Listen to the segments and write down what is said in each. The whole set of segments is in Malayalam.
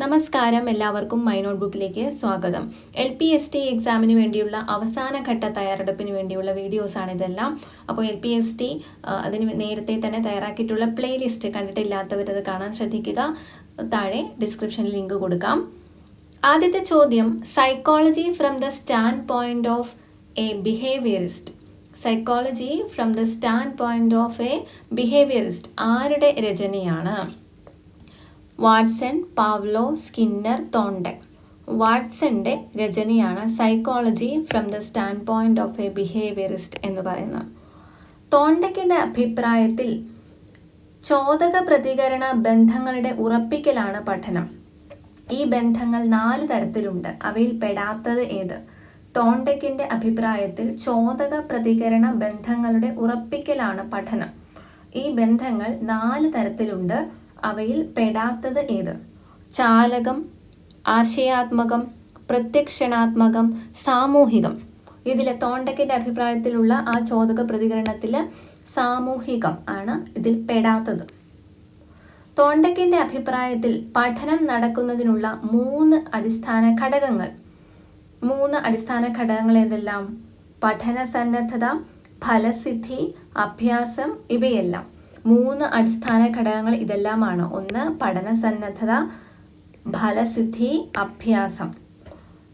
നമസ്കാരം എല്ലാവർക്കും മൈ നോട്ട് ബുക്കിലേക്ക് സ്വാഗതം. എൽ പി എസ് ടി എക്സാമിന് വേണ്ടിയുള്ള അവസാന ഘട്ട തയ്യാറെടുപ്പിന് വേണ്ടിയുള്ള വീഡിയോസാണ് ഇതെല്ലാം. അപ്പോൾ എൽ പി എസ് ടി അതിന് നേരത്തെ തന്നെ തയ്യാറാക്കിയിട്ടുള്ള പ്ലേലിസ്റ്റ് കണ്ടിട്ടില്ലാത്തവർ അത് കാണാൻ ശ്രദ്ധിക്കുക. താഴെ ഡിസ്ക്രിപ്ഷനിൽ ലിങ്ക് കൊടുക്കാം. ആദ്യത്തെ ചോദ്യം psychology from the standpoint of a behaviourist psychology from the standpoint of a behaviourist ആരുടെ രചനയാണ്? വാട്സൺ പാവ്ലോ സ്കിന്നർ തോണ്ടക് വാട്സന്റെ രചനയാണ് psychology from the standpoint of a behaviourist എന്ന് പറയുന്നത്. തോണ്ടക്കിന്റെ അഭിപ്രായത്തിൽ ചോദക പ്രതികരണ ബന്ധങ്ങളുടെ ഉറപ്പിക്കലാണ് പഠനം. ഈ ബന്ധങ്ങൾ നാല് തരത്തിലുണ്ട്. അവയിൽ പെടാത്തത് ഏത്? തോണ്ടക്കിന്റെ അഭിപ്രായത്തിൽ ചോദക പ്രതികരണ ബന്ധങ്ങളുടെ ഉറപ്പിക്കലാണ് പഠനം. ഈ ബന്ധങ്ങൾ നാല് തരത്തിലുണ്ട്. അവയിൽ പെടാത്തത് ഏത്? ചാലകം ആശയാത്മകം പ്രത്യക്ഷണാത്മകം സാമൂഹികം. ഇതിലെ തോണ്ടക്കിന്റെ അഭിപ്രായത്തിലുള്ള ആ ചോദക പ്രതികരണത്തിൽ സാമൂഹികം ആണ് ഇതിൽ പെടാത്തത്. തോണ്ടക്കിന്റെ അഭിപ്രായത്തിൽ പഠനം നടക്കുന്നതിനുള്ള മൂന്ന് അടിസ്ഥാന ഘടകങ്ങൾ. മൂന്ന് അടിസ്ഥാന ഘടകങ്ങൾ ഏതെല്ലാം? പഠന സന്നദ്ധത ഫലസിദ്ധി അഭ്യാസം ഇവയെല്ലാം. മൂന്ന് അടിസ്ഥാന ഘടകങ്ങൾ ഇതെല്ലാമാണ്? ഒന്ന് പഠന സന്നദ്ധത ഫലസിദ്ധി അഭ്യാസം.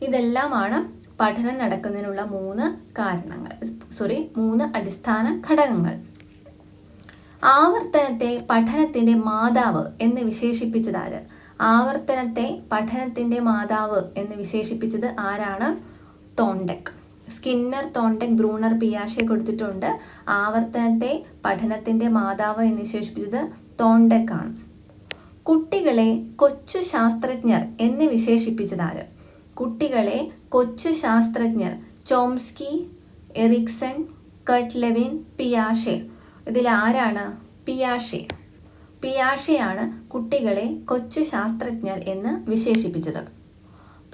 ഇതെല്ലാമാണ് പഠനം നടക്കുന്നതിനുള്ള മൂന്ന് കാരണങ്ങൾ. സോറി മൂന്ന് അടിസ്ഥാന ഘടകങ്ങൾ. ആവർത്തനത്തെ പഠനത്തിന്റെ മാതാവ് എന്ന് വിശേഷിപ്പിച്ചത് ആര്? ആവർത്തനത്തെ പഠനത്തിന്റെ മാതാവ് എന്ന് വിശേഷിപ്പിച്ചത് ആരാണ്? തോണ്ടക്. സ്കിന്നർ തോണ്ടക് ബ്രൂണർ പിയാഷെ കൊടുത്തിട്ടുണ്ട്. ആവർത്തനത്തെ പഠനത്തിന്റെ മാതാവ് എന്ന് വിശേഷിപ്പിച്ചത് തോണ്ടക്കാണ്. കുട്ടികളെ കൊച്ചു ശാസ്ത്രജ്ഞർ എന്ന് വിശേഷിപ്പിച്ചതാര്? കുട്ടികളെ കൊച്ചു ശാസ്ത്രജ്ഞർ ചോംസ്കി എറിക്സൺ കട്ട് ലെവിൻ പിയാഷെ. ഇതിൽ ആരാണ്? പിയാഷെ. പിയാഷെയാണ് കുട്ടികളെ കൊച്ചു ശാസ്ത്രജ്ഞർ എന്ന് വിശേഷിപ്പിച്ചത്.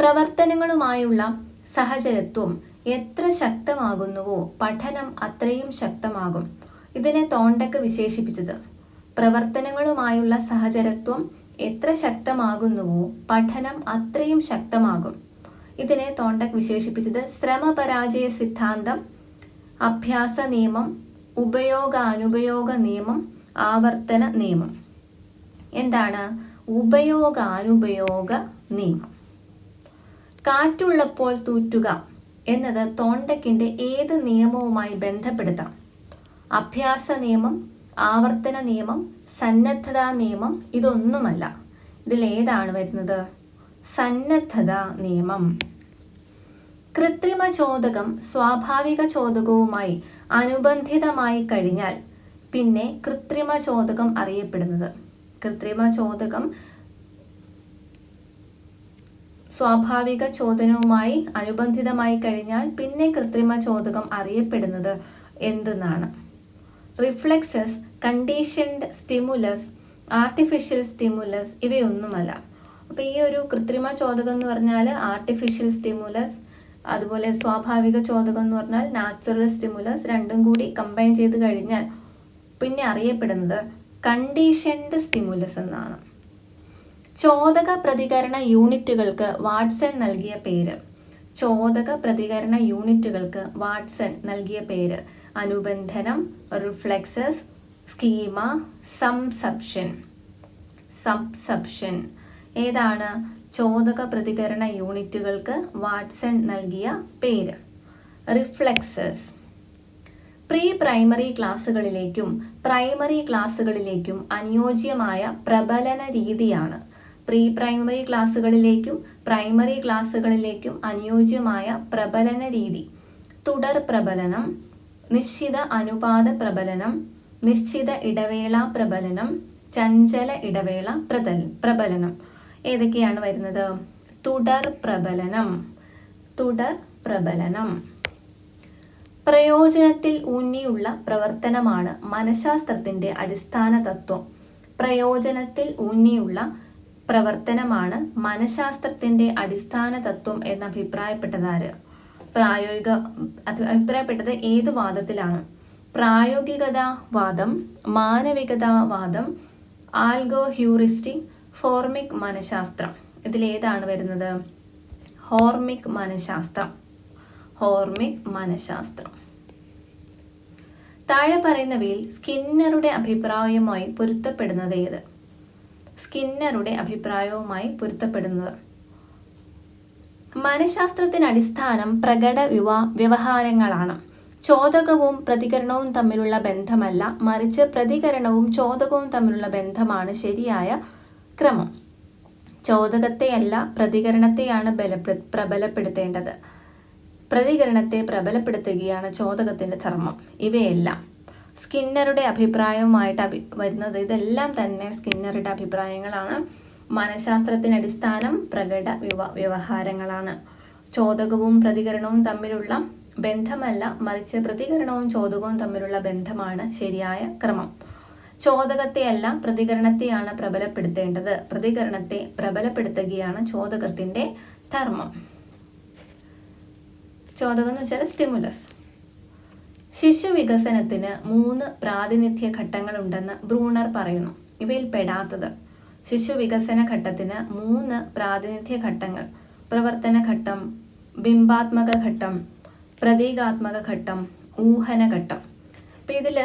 പ്രവർത്തനങ്ങളുമായുള്ള സഹചരത്വം എത്ര ശക്തമാകുന്നുവോ പഠനം അത്രയും ശക്തമാകും. ഇതിനെ തോണ്ടക്ക് വിശേഷിപ്പിച്ചത് പ്രവർത്തനങ്ങളുമായുള്ള സഹചരത്വം എത്ര ശക്തമാകുന്നുവോ പഠനം അത്രയും ശക്തമാകും. ഇതിനെ തോണ്ടക് വിശേഷിപ്പിച്ചത് ശ്രമപരാജയ സിദ്ധാന്തം അഭ്യാസ നിയമം ഉപയോഗാനുപയോഗ നിയമം ആവർത്തന നിയമം. എന്താണ്? ഉപയോഗാനുപയോഗ നിയമം. കാറ്റുള്ളപ്പോൾ തൂറ്റുക എന്നത് തോണ്ടക്കിന്റെ ഏത് നിയമവുമായി ബന്ധപ്പെടുത്താം? അഭ്യാസ നിയമം ആവർത്തന നിയമം സന്നദ്ധതാ നിയമം ഇതൊന്നുമല്ല. ഇതിൽ ഏതാണ് വരുന്നത്? സന്നദ്ധതാ നിയമം. കൃത്രിമ ചോദകം സ്വാഭാവിക ചോദകവുമായി അനുബന്ധിതമായി കഴിഞ്ഞാൽ പിന്നെ കൃത്രിമ ചോദകം അറിയപ്പെടുന്നത്. കൃത്രിമ ചോദകം സ്വാഭാവിക ചോദനവുമായി അനുബന്ധിതമായി കഴിഞ്ഞാൽ പിന്നെ കൃത്രിമ ചോദകം അറിയപ്പെടുന്നത് എന്തെന്നാണ്. Reflexes conditioned stimulus artificial stimulus ഇവയൊന്നുമല്ല. അപ്പോൾ ഈ ഒരു കൃത്രിമ ചോദകം എന്ന് പറഞ്ഞാൽ ആർട്ടിഫിഷ്യൽ സ്റ്റിമുലസ് അതുപോലെ സ്വാഭാവിക ചോദകം എന്ന് പറഞ്ഞാൽ നാച്ചുറൽ സ്റ്റിമുലസ് രണ്ടും കൂടി കമ്പൈൻ ചെയ്ത് കഴിഞ്ഞാൽ പിന്നെ അറിയപ്പെടുന്നത് കണ്ടീഷൻഡ് സ്റ്റിമുലസ് എന്നാണ്. ചോദക പ്രതികരണ യൂണിറ്റുകൾക്ക് വാട്സൺ നൽകിയ പേര്. ചോദക പ്രതികരണ യൂണിറ്റുകൾക്ക് വാട്സൺ നൽകിയ പേര്. അനുബന്ധനം റിഫ്ലെക്സസ് സ്കീമ സംസപ്ഷൻ. സംസപ്ഷൻ. ഏതാണ്? ചോദക പ്രതികരണ യൂണിറ്റുകൾക്ക് വാട്സൺ നൽകിയ പേര്. റിഫ്ലെക്സസ്. പ്രീ പ്രൈമറി ക്ലാസ്സുകളിലേക്കും പ്രൈമറി ക്ലാസ്സുകളിലേക്കും അനുയോജ്യമായ പ്രബലന രീതിയാണ് പ്രീ പ്രൈമറി ക്ലാസ്സുകളിലേക്കും പ്രൈമറി ക്ലാസ്സുകളിലേക്കും അനുയോജ്യമായ പ്രബലന രീതി. തുടർ പ്രബലനം നിശ്ചിത അനുപാത പ്രബലനം നിശ്ചിത ഇടവേള പ്രബലനം ചഞ്ചല ഇടവേള പ്രതൽ പ്രബലനം. ഏതൊക്കെയാണ് വരുന്നത്? തുടർ പ്രബലനം. തുടർ പ്രബലനം. പ്രയോജനത്തിൽ ഊന്നിയുള്ള പ്രവർത്തനമാണ് മനഃശാസ്ത്രത്തിന്റെ അടിസ്ഥാന തത്വം പ്രയോജനത്തിൽ ഊന്നിയുള്ള പ്രവർത്തനമാണ് മനഃശാസ്ത്രത്തിന്റെ അടിസ്ഥാന തത്വം എന്ന് അഭിപ്രായപ്പെട്ടതാര് പ്രായോഗിക അഭിപ്രായപ്പെട്ടത് ഏത് വാദത്തിലാണ്? പ്രായോഗികതാവാദം മാനവികതാവാദം ആൽഗോ ഹ്യൂറിസ്റ്റിക് ഫോർമിക് മനഃശാസ്ത്രം. ഇതിലേതാണ് വരുന്നത്? ഹോർമിക് മനഃശാസ്ത്രം. ഹോർമിക് മനഃശാസ്ത്രം. താഴെ പറയുന്നവയിൽ സ്കിന്നറുടെ അഭിപ്രായവുമായി പൊരുത്തപ്പെടുന്നത് ഏത്? സ്കിന്നറുടെ അഭിപ്രായവുമായി പൊരുത്തപ്പെടുന്നത്. മനഃശാസ്ത്രത്തിന് അടിസ്ഥാനം പ്രകട വിവാ വ്യവഹാരങ്ങളാണ്. ചോദകവും പ്രതികരണവും തമ്മിലുള്ള ബന്ധമല്ല മറിച്ച് പ്രതികരണവും ചോദകവും തമ്മിലുള്ള ബന്ധമാണ് ശരിയായ ക്രമം. ചോദകത്തെയല്ല പ്രതികരണത്തെയാണ് ബലപ്ര പ്രബലപ്പെടുത്തേണ്ടത്. പ്രതികരണത്തെ പ്രബലപ്പെടുത്തുകയാണ് ചോദകത്തിന്റെ ധർമ്മം. ഇവയെല്ലാം സ്കിന്നറുടെ അഭിപ്രായവുമായിട്ട് അഭി വരുന്നത്. ഇതെല്ലാം തന്നെ സ്കിന്നറുടെ അഭിപ്രായങ്ങളാണ്. മനഃശാസ്ത്രത്തിന് അടിസ്ഥാനം പ്രകട വിവ വ്യവഹാരങ്ങളാണ്. ചോദകവും പ്രതികരണവും തമ്മിലുള്ള ബന്ധമല്ല മറിച്ച് പ്രതികരണവും ചോദകവും തമ്മിലുള്ള ബന്ധമാണ് ശരിയായ ക്രമം. ചോദകത്തെയല്ല പ്രതികരണത്തെയാണ് പ്രബലപ്പെടുത്തേണ്ടത്. പ്രതികരണത്തെ പ്രബലപ്പെടുത്തുകയാണ് ചോദകത്തിന്റെ ധർമ്മം. ചോദകം എന്ന് വെച്ചാൽ സ്റ്റിമുലസ്. ശിശു വികസനത്തിന് മൂന്ന് പ്രാതിനിധ്യ ഘട്ടങ്ങളുണ്ടെന്ന് ബ്രൂണർ പറയുന്നു. ഇവയിൽ പെടാത്തത്. ശിശു വികസന ഘട്ടത്തിന് മൂന്ന് പ്രാതിനിധ്യ ഘട്ടങ്ങൾ പ്രവർത്തന ഘട്ടം ബിംബാത്മക ഘട്ടം പ്രതീകാത്മക ഘട്ടം ഊഹന ഘട്ടം അപ്പം ഇതിൽ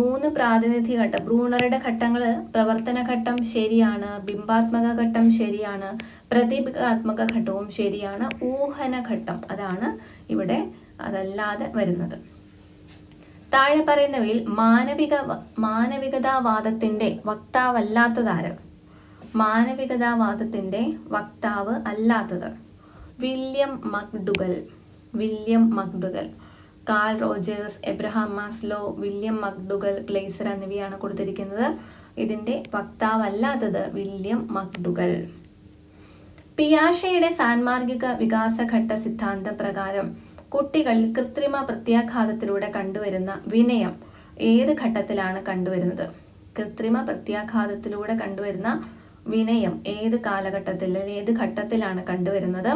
മൂന്ന് പ്രാതിനിധ്യ ഘട്ടം ബ്രൂണറുടെ ഘട്ടങ്ങൾ പ്രവർത്തന ഘട്ടം ശരിയാണ് ബിംബാത്മക ഘട്ടം ശരിയാണ് പ്രതീകാത്മക ഘട്ടവും ശരിയാണ് ഊഹന ഘട്ടം അതാണ് ഇവിടെ അതല്ലാതെ വരുന്നത്. താഴെ പറയുന്നവയിൽ മാനവിക മാനവികതാവാദത്തിന്റെ വക്താവല്ലാത്തതാര്? മാനവികതാവാദത്തിന്റെ വക്താവ് അല്ലാത്തത്. William McDougall William McDougall. Carl Rogers Abraham Maslow William McDougall placer എന്നിവയാണ് കൊടുത്തിരിക്കുന്നത്. ഇതിന്റെ വക്താവല്ലാത്തത് വില്യം മക്ഡുഗൽ. പിയാഷയുടെ സാൻമാർഗിക വികാസഘട്ട സിദ്ധാന്ത പ്രകാരം കുട്ടികളിൽ കൃത്രിമ പ്രത്യാഘാതത്തിലൂടെ കണ്ടുവരുന്ന വിനയം ഏത് ഘട്ടത്തിലാണ് കണ്ടുവരുന്നത്? കൃത്രിമ പ്രത്യാഘാതത്തിലൂടെ കണ്ടുവരുന്ന വിനയം ഏത് കാലഘട്ടത്തിൽ ഏത് ഘട്ടത്തിലാണ് കണ്ടുവരുന്നത്?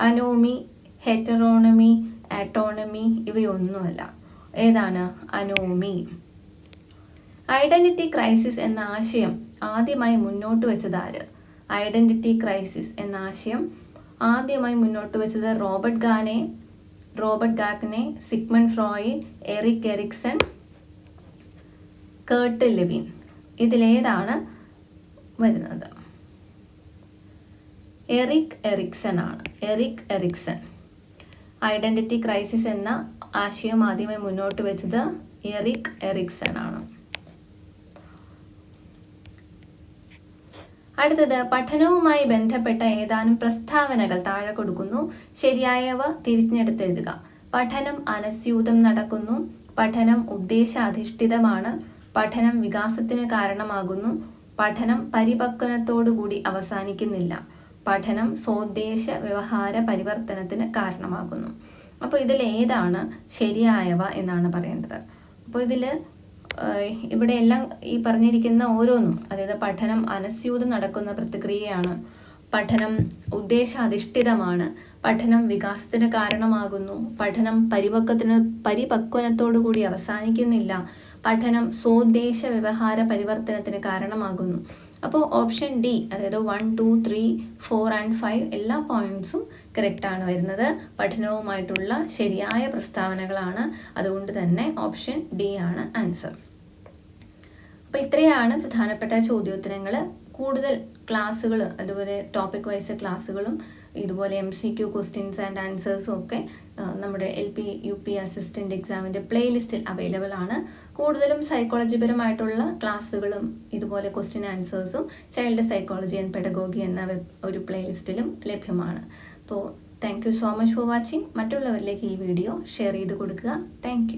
അനോമി ഹെറ്ററോണമി ആറ്റോണമി ഇവയൊന്നുമല്ല. ഏതാണ്? അനോമി. ഐഡന്റിറ്റി ക്രൈസിസ് എന്ന ആശയം ആദ്യമായി മുന്നോട്ട് വെച്ചത് ആര്? ഐഡന്റിറ്റി ക്രൈസിസ് എന്ന ആശയം ആദ്യമായി മുന്നോട്ട് വെച്ചത് Robert Gagne Robert Gagne Sigmund Freud Erik Erikson Kurt Lewin. ഇതിലേതാണ് വരുന്നത്. എറിക് എറിക്സൺ ആണ്. Erik Erikson. ഐഡന്റിറ്റി ക്രൈസിസ് എന്ന ആശയം ആദ്യമായി മുന്നോട്ട് വെച്ചത് എറിക് എറിക്സൺ ആണ്. അടുത്തത് പഠനവുമായി ബന്ധപ്പെട്ട ഏതാനും പ്രസ്താവനകൾ താഴെ കൊടുക്കുന്നു. ശരിയായവ തിരിഞ്ഞെടുത്തെഴുതുക. പഠനം അനസ്യൂതം നടക്കുന്നു. പഠനം ഉദ്ദേശാധിഷ്ഠിതമാണ്. പഠനം വികാസത്തിന് കാരണമാകുന്നു. പഠനം പരിപക്വനത്തോടുകൂടി അവസാനിക്കുന്നില്ല. പഠനം സ്വദേശ വ്യവഹാര പരിവർത്തനത്തിന് കാരണമാകുന്നു. അപ്പോൾ ഇതിൽ ഏതാണ് ശരിയായവ എന്നാണ് പറയേണ്ടത്. അപ്പോൾ ഇതിൽ ഇവിടെ എല്ലാം ഈ പറഞ്ഞിരിക്കുന്ന ഓരോന്നും അതായത് പഠനം അനസ്യൂതം നടക്കുന്ന പ്രതിക്രിയയാണ്. പഠനം ഉദ്ദേശാധിഷ്ഠിതമാണ്. പഠനം വികാസത്തിന് കാരണമാകുന്നു. പഠനം പരിപക്വത്തിന് പരിപക്വനത്തോടു കൂടി അവസാനിക്കുന്നില്ല. പഠനം സ്വദേശ വ്യവഹാര പരിവർത്തനത്തിന് കാരണമാകുന്നു. അപ്പോൾ ഓപ്ഷൻ ഡി അതായത് one two three four and five എല്ലാ പോയിന്റ്സും കറക്റ്റാണ് വരുന്നത്. പഠനവുമായിട്ടുള്ള ശരിയായ പ്രസ്താവനകളാണ്. അതുകൊണ്ട് തന്നെ ഓപ്ഷൻ ഡി ആണ് ആൻസർ. അപ്പോൾ ഇത്രയാണ് പ്രധാനപ്പെട്ട ചോദ്യോത്തരങ്ങൾ കൂടുതൽ ക്ലാസ്സുകൾ അതുപോലെ ടോപ്പിക് വൈസ് ക്ലാസ്സുകളും ഇതുപോലെ M C Q questions and ആൻസേഴ്സും ഒക്കെ നമ്മുടെ L P U P assistant എക്സാമിന്റെ പ്ലേലിസ്റ്റിൽ അവൈലബിൾ ആണ്. കൂടുതലും സൈക്കോളജിപരമായിട്ടുള്ള ക്ലാസ്സുകളും ഇതുപോലെ ക്വസ്റ്റ്യൻ ആൻസേഴ്സും ചൈൽഡ് സൈക്കോളജി ആൻഡ് പെഡഗോഗി എന്ന ഒരു പ്ലേലിസ്റ്റിലും ലഭ്യമാണ്. അപ്പോൾ thank you so much for watching മറ്റുള്ളവരിലേക്ക് ഈ വീഡിയോ ഷെയർ ചെയ്ത് കൊടുക്കുക. താങ്ക്